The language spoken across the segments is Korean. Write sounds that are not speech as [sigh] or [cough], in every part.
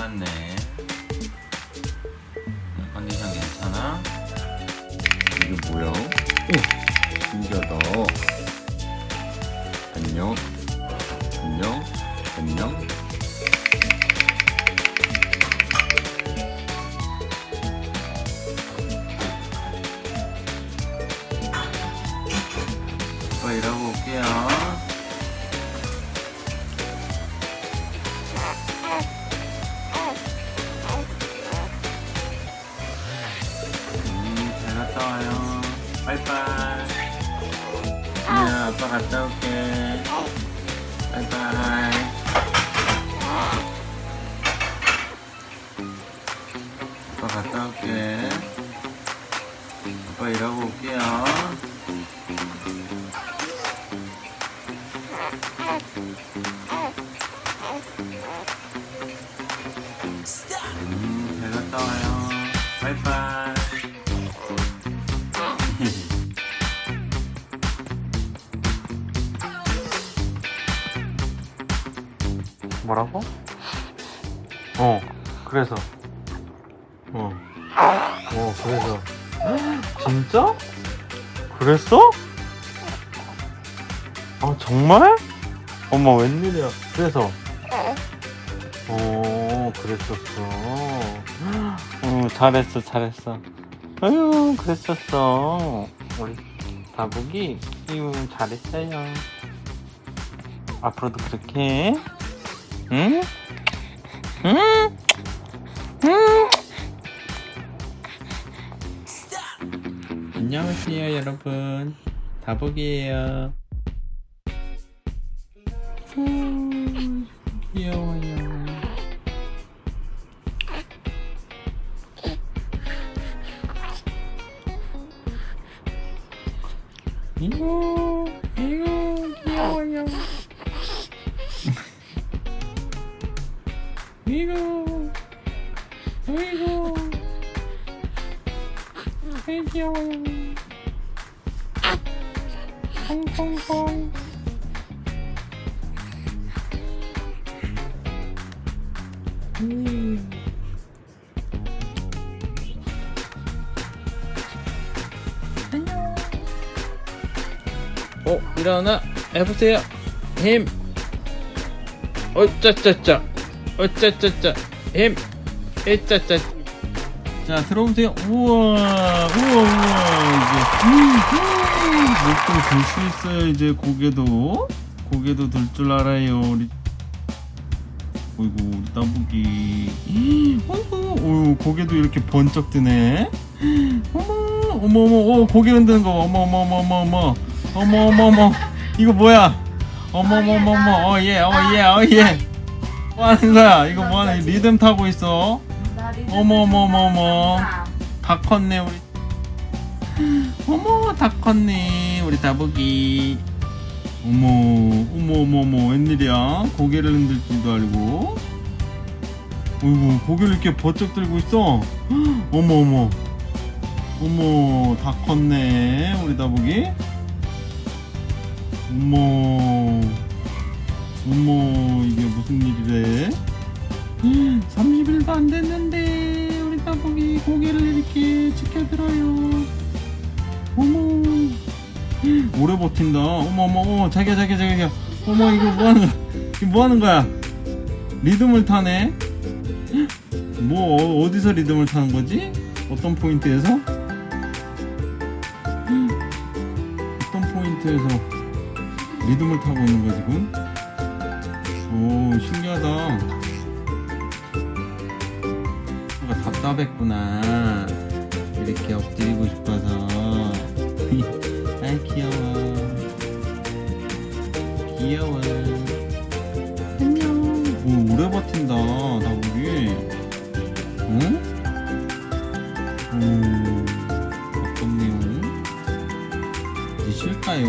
끝났네. 컨디션 괜찮아? 이게 뭐야? 오, 신기하다. 안녕, 안녕, 안녕. 아빠 일하고 올게요. 빠이빠이. 야, 아빠 갔다 올게. 빠이빠이. 아빠 갔다 올게. 아빠 일하고 올게요. 음, 잘 갔다 와요. 바이바이. 뭐라고? 어, 그래서. 어. 어, 그래서. 진짜? 그랬어? 아, 정말? 어머, 웬일이야. 그래서. 어, 그랬었어. 어, 잘했어, 잘했어. 아유, 그랬었어. 우리 다복이, 이유 잘했어요. 앞으로도 그렇게 해. 응? 응? 응? 안녕하세요 여러분 다복이에요 음, 귀여워요 이거 이거 이거 아이 귀여워요. 콩콩콩 음. 안녕. 어 일어나. 해보세요. 힘. 어짜짜짜 어짜짜짜. 힘 에짜짜. 자 들어오세요. 우와 우와 우와. 이제 목도 들수 있어요 이제 고개도. 고개도 들 줄 알아요 우리. 어이구 우리 따보기. 어이구 고개도 이렇게 번쩍 드네. 어머 어머 어머 어 고개 흔드는 거. 어머 어머 어머 어머 어머. 어머 어머 어머. 이거 뭐야? 어머 어머 어머 어머. 어예어예 어예 뭐 하는 거야? 이거 뭐 하는 리듬 타고 있어? 어머 어머 어머 어머. 다. 컸네 우리. 어머 다 컸네 우리 다복이 어머 어머 어머 어머. 웬일이야? 고개를 흔들 줄도 알고. 어이구 고개를 이렇게 번쩍 들고 있어? [gasps] 어머 어머. 어머 다 컸네 우리 다복이 어머 어머 이게 무슨 일이래? [gasps] 30일도 안 됐는데 우리 따복이 고개를 이렇게 지켜들어요. 어머. [gasps] 오래 버틴다. 어머 어머 어머 자기야 자기야 자기야. 어머 이거 뭐하는 거야? 이거 뭐하는 거야? 리듬을 타네? [gasps] 뭐 어- 어디서 리듬을 타는 거지? 어떤 포인트에서? 어떤 포인트에서 리듬을 타고 있는 거야 지금 오 신기하다. 뭔가 답답했구나. 이렇게 엎드리고 싶어서. [laughs] 아이 귀여워. 귀여워. 안녕. 오 오래 버틴다 나보기 응? 오 바꿨네요 이제 쉴까요?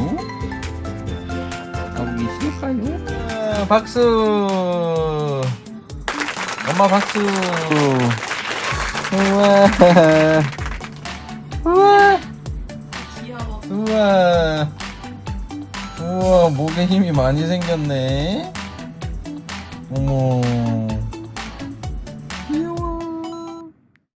나보기 쉴까요? 아, 박수. 엄마 박수. 우와. 우와. 우와. 우와 목에 힘이 많이 생겼네. 어머